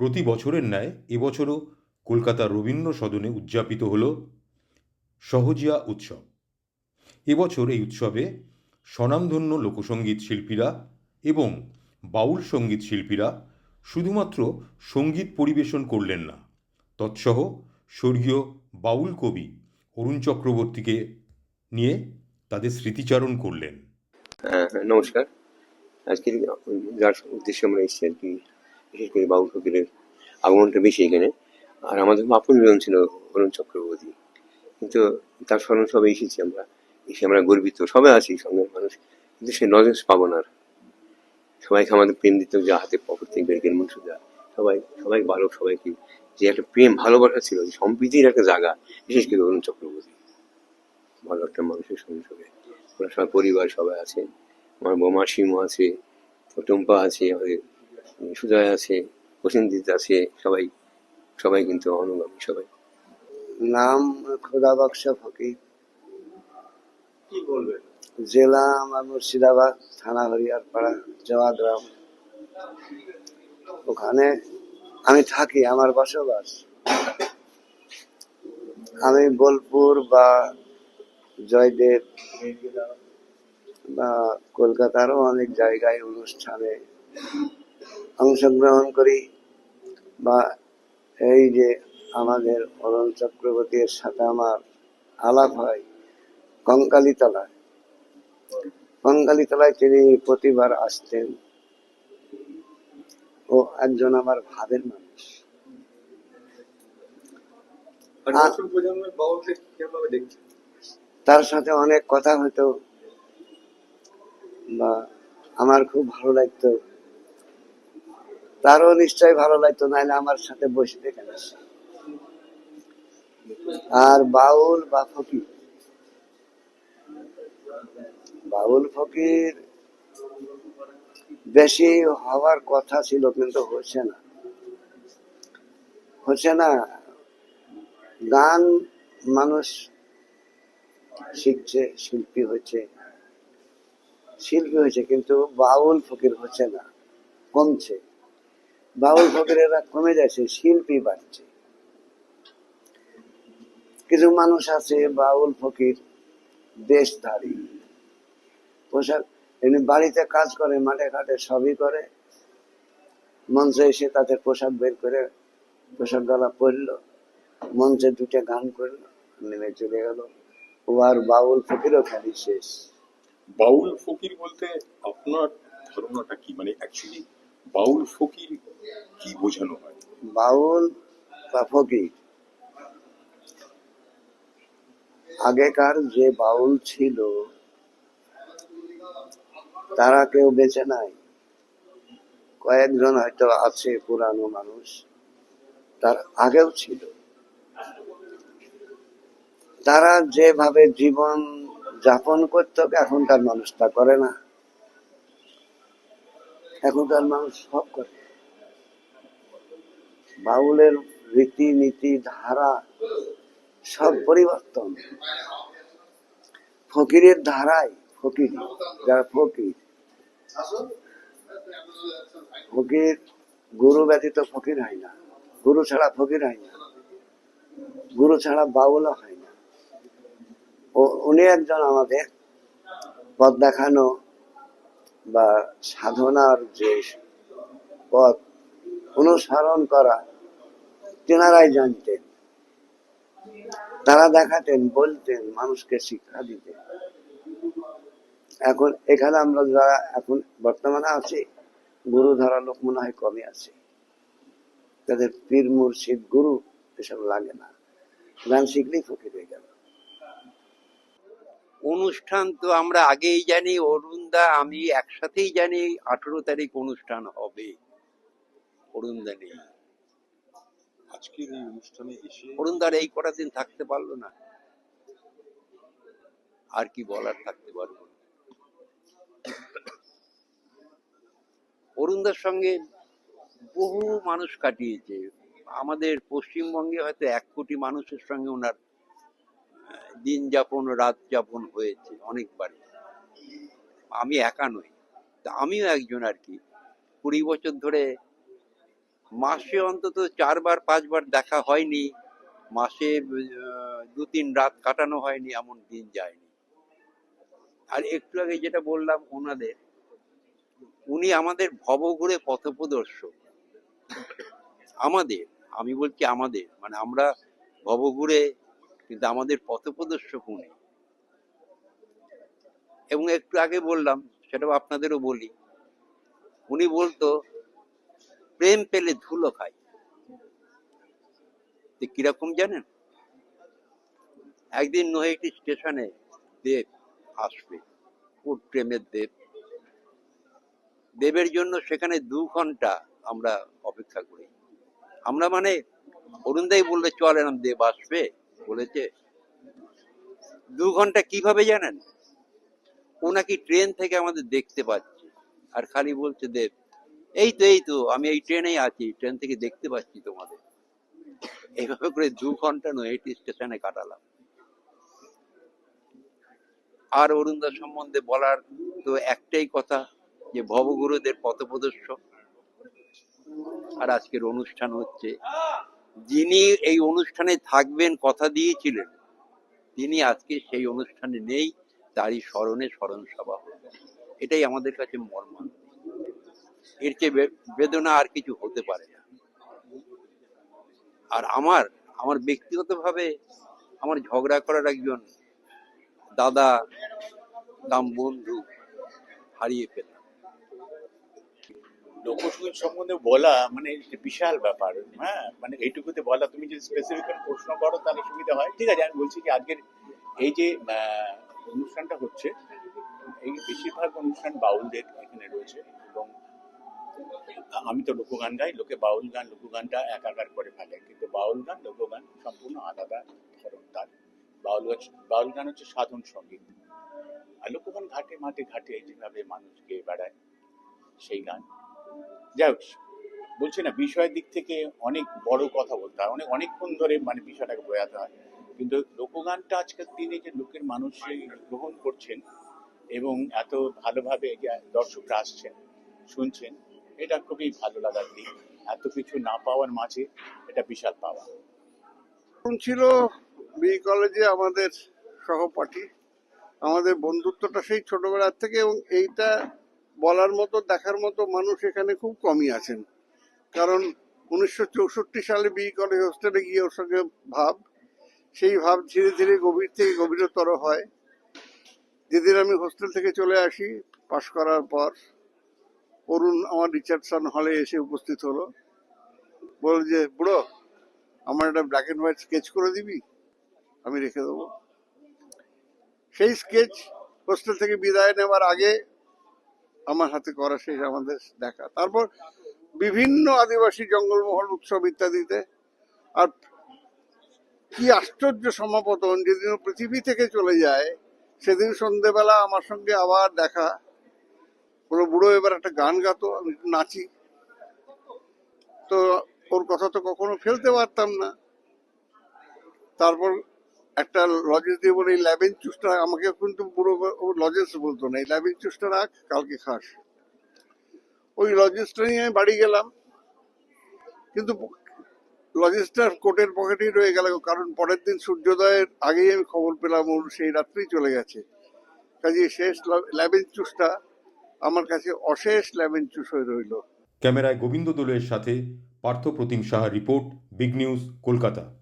প্রতি বছরের ন্যায় এবছরও কলকাতার রবীন্দ্র সদনে উদযাপিত হল সহজিয়া উৎসব। এবছর এই উৎসবে স্বনামধন্য লোকসঙ্গীত শিল্পীরা এবং বাউল সংগীত শিল্পীরা শুধুমাত্র সংগীত পরিবেশন করলেন না, তৎসহ স্বর্গীয় বাউল কবি অরুণ চক্রবর্তীকে নিয়ে তাদের স্মৃতিচারণ করলেন। হ্যাঁ হ্যাঁ নমস্কার। আজকে যার উদ্দেশ্যে আমরা এসেছি আর কি বিশেষ করে বাবু ফকিরের আগমনটা বেশি এখানে। আর আমাদের আপনজন ছিল, অরুণ চক্রবর্তী। কিন্তু তার স্মরণ সবে এসেছি আমরা। এসে আমরা গর্বিত। সবাই আছি সঙ্গে মানুষ। কিন্তু সে নজর পাবো না। সবাইকে আমাদের প্রেম দিত যা হাতে পকেট থেকে বের করে মুন্সুদা সবাই সবাই ভালো সবাইকে যে একটা প্রেম, ভালোবাসা ছিল, যে সম্প্রীতির একটা জায়গা, বিশেষ করে অরুণ চক্রবর্তী। ভালো একটা মানুষের সঙ্গে সঙ্গে ওরা সবাই পরিবার সবাই আছে। আমার বোমা আছে, টুম্পা আছে আমাদের সুজয় আছে প্রসেনজিৎ আছে সবাই সবাই কিন্তু অনুগামী সবাই। নাম খোদা বক্সা ফকির কি বলবেন? জেলা আমার মুর্শিদাবাদ থানা হরিয়ারপাড়া জওয়া গ্রাম ওখানে আমি থাকি আমার বসবাস। আমি বোলপুর বা জয়দেব বা কলকাতারও অনেক জায়গায় অনুষ্ঠানে অংশগ্রহণ করি বা এই যে আমাদের অরুণ চক্রবর্তীর সাথে আমার আলাপ হয় কঙ্কালীতলায়। কঙ্কালীতলায় তিনি প্রতিবার আসতেন ও একজন আমার ভাবের মানুষ। তার সাথে অনেক কথা হতো বা আমার খুব ভালো লাগতো। তারও নিশ্চয়ই ভালো লাগতো, নাহলে আমার সাথে বসে দেখে আর বাউল বা ফকির? বাউল, ফকির বেশি হওয়ার কথা ছিল, কিন্তু হচ্ছে না। হচ্ছে না, গান মানুষ শিখছে, শিল্পী হচ্ছে, শিল্পী হয়েছে, কিন্তু বাউল, ফকির হচ্ছে না, কমছে। বাউল ফকিরেরা কমে যাচ্ছে, শিল্পী বাড়ছে। কিছু মানুষ আছে, বাউল, ফকির, দেশধারী। পোশাক, এমনি বাড়িতে কাজ করে, মাঠে ঘাটে সবই করে। মঞ্চে এসে তাদের পোশাক বের করে, পোশাক গলা পরলো, মঞ্চে দুটা গান করল, নেমে চলে গেল। ও আর বাউল, ফকিরও খালি শেষ। বাউল, ফকির বলতে আপনার ধারণাটা কি? মানে অ্যাকচুয়ালি বাউল ফকির কি বোঝানো হয়? বাউল বা ফকির? আগেকার যে বাউল ছিল, তারা কেউ বেঁচে নাই। কয়েকজন হয়তো আছে, পুরানো মানুষ, তার আগেও ছিল। তারা যেভাবে জীবন যাপন করত, এখনকার মানুষ তা করে না। এখনকার মানুষ সব করে। বাউলের রীতিনীতি, ধারা সব পরিবর্তন। ফকিরের ধারায় ফকির, যারা ফকির। ফকির, গুরু ব্যতীত ফকির হয় না। গুরু ছাড়া ফকির হয় না। গুরু ছাড়া বাউলও হয় না। উনি একজন আমাদের পথ দেখানো বা সাধনার যে পথ অনুসরণ করা, তেনারাই জানতেন। তারা দেখাতেন, বলতেন, মানুষকে শিক্ষা দিতেন। এখন এখানে আমরা যারা এখন বর্তমানে আছি, গুরু ধরা লোক মনে হয় কমই আছে। তাদের পীর, মুর্শিদ, গুরু এসব লাগে না। গান শিখলেই ফকির হয়ে গেল। অনুষ্ঠান তো আমরা আগেই জানি অরুণদা আমি একসাথেই জানি আঠেরো তারিখ অনুষ্ঠান হবে। অরুণদা নেই। আজকের এই অনুষ্ঠানে এসে অরুণদার এই কটা দিন থাকতে পারল না। আর কি বলার থাকতে পারব অরুণদার সঙ্গে বহু মানুষ কাটিয়েছে। আমাদের পশ্চিমবঙ্গে হয়তো এক কোটি মানুষের সঙ্গে ওনার দিন যাপন, রাত যাপন হয়েছে অনেকবার আমি একা নই। আমিও একজন আর কি। কুড়ি বছর ধরে মাসে অন্তত চারবার, পাঁচবার দেখা হয়নি। মাসে দু তিন রাত কাটানো হয়নি, এমন দিন যায়নি। আর একটু আগে যেটা বললাম ওনাদের, উনি আমাদের ভবঘুরে পথপ্রদর্শক। আমাদের, আমি বলছি আমাদের মানে আমরা ভবঘুরে কিন্তু আমাদের পথপ্রদর্শক উনি। এবং একটু আগে বললাম, সেটাও আপনাদেরও বলি, উনি বলতো, প্রেম পেলে ধুলো খায় কীরকম জানেন? একদিন নৈহাটি স্টেশনে দেব আসবে ওর প্রেমের দেব। দেবের জন্য সেখানে দু ঘণ্টা আমরা অপেক্ষা করি। আমরা মানে অরুণদাই বললে চল এরম দেব আসবে? বলেছে, দু ঘণ্টা কীভাবে জানেন? ও নাকি ট্রেন থেকে আমাদের দেখতে পাচ্ছে। আর খালি বলছে, দেব, এই তো এই তো, আমি এই ট্রেনেই আছি, ট্রেন থেকে দেখতে পাচ্ছি তোমাদের। এইভাবে করে দু ঘণ্টা নৈহাটি স্টেশনে কাটালাম। আর অরুণদা সম্বন্ধে বলার তো একটাই কথা, যে ভবগুরুদের পথপ্রদর্শক, আর আজকের অনুষ্ঠান হচ্ছে যিনি এই অনুষ্ঠানে থাকবেন কথা দিয়েছিলেন, তিনি আজকে সেই অনুষ্ঠানে নেই, তারই স্মরণে স্মরণ সভা এটাই আমাদের কাছে মর্মান্তিক। এর চেয়ে বেদনা আর কিছু হতে পারে না। আর আমার আমার ব্যক্তিগতভাবে আমার ঝগড়া করার একজন দাদা, দাম বন্ধু হারিয়ে ফেললাম লোকসঙ্গীত সম্বন্ধে বলা মানে বিশাল ব্যাপার হ্যাঁ? মানে এইটুকুতে বলা, তুমি যদি স্পেসিফিক প্রশ্ন করো তাহলে সুবিধা হয়। ঠিক আছে, আমি বলছি কি আজকের এই যে অনুষ্ঠানটা হচ্ছে, এই বেশিরভাগ অনুষ্ঠান বাউলদের এখানে রয়েছে এবং আমি তো লোকগান গাই, লোকে বাউল গান, লোকগানটা একাকার করে ফেলে। কিন্তু বাউল গান, লোকগান সম্পূর্ণ আলাদা ধরন তার। বাউল গান বাউল গান হচ্ছে সাধন সংগীত। আর লোকগান ঘাটে মাঠে ঘাটে যেভাবে মানুষ গেয়ে বেড়ায়, সেই গান। যাই হোক, বলছি না, বিষয়ের দিক থেকে অনেক বড় কথা বলতে হয়। অনেক, অনেকক্ষণ ধরে মানে বিষয়টাকে বোঝাতে হয়। কিন্তু লোকগানটা আজকের দিনে যে লোকের মানুষ গ্রহণ করছেন এবং এত ভালোভাবে দর্শকরা আসছেন, শুনছেন, এটা খুবই ভালো লাগার দিক। এত কিছু না পাওয়ার মাঝে এটা বিশাল পাওয়া। ছিল বি কলেজে আমাদের সহপাঠী। আমাদের বন্ধুত্বটা সেই ছোটবেলার থেকে এবং এইটা বলার মতো, দেখার মতো মানুষ এখানে খুব কমই আছেন। কারণ উনিশশো চৌষট্টি সালে বি কলেজ হোস্টেলে গিয়ে ওর সঙ্গে ভাব, সেই ভাব ধীরে ধীরে গভীর থেকে গভীরতর হয়। যেদিন আমি হোস্টেল থেকে চলে আসি, পাশ করার পর অরুণ, আমার রিচার্ডসন হলে এসে উপস্থিত হলো। বল যে, বুড়ো, আমার একটা ব্ল্যাক অ্যান্ড হোয়াইট স্কেচ করে দিবি? আমি রেখে দেবো। সেই স্কেচ হোস্টেল থেকে বিদায় নেওয়ার আগে আমার হাতে করা শেষ আমাদের দেখা। তারপর বিভিন্ন আদিবাসী জঙ্গলমহল উৎসব ইত্যাদিতে। আর কি আশ্চর্য সমাপতন, যেদিন পৃথিবী থেকে চলে যায়, সেদিন সন্ধেবেলা আমার সঙ্গে আবার দেখা। বলো বুড়ো এবার একটা গান গাতো, আমি নাচি। তো ওর কথা তো কখনো ফেলতে পারতাম না। তারপর একটা লজেন্স দিয়ে বলে, এই ল্যাবেন চুসটা আমাকে কিন্তু পুরো লজেন্স বলতো না, এই ল্যাবেন চুসটা রাখ, কালকে খাস। ওই লজেন্সটা নিয়ে আমি বাড়ি গেলাম। কিন্তু লজেন্সটা কোটের পকেটেই রয়ে গেল, কারণ পরের দিন সূর্যোদয়ের আগেই আমি খবর পেলাম, ওর সেই রাত্রেই চলে গেছে। কাজে শেষ ল্যাবেন চুসটা আমার কাছে অশেষ ল্যাবেন চুস হয়ে রইল। ক্যামেরায় গোবিন্দ দোলের সাথে Partha Pratim Saha report, big news, Kolkata.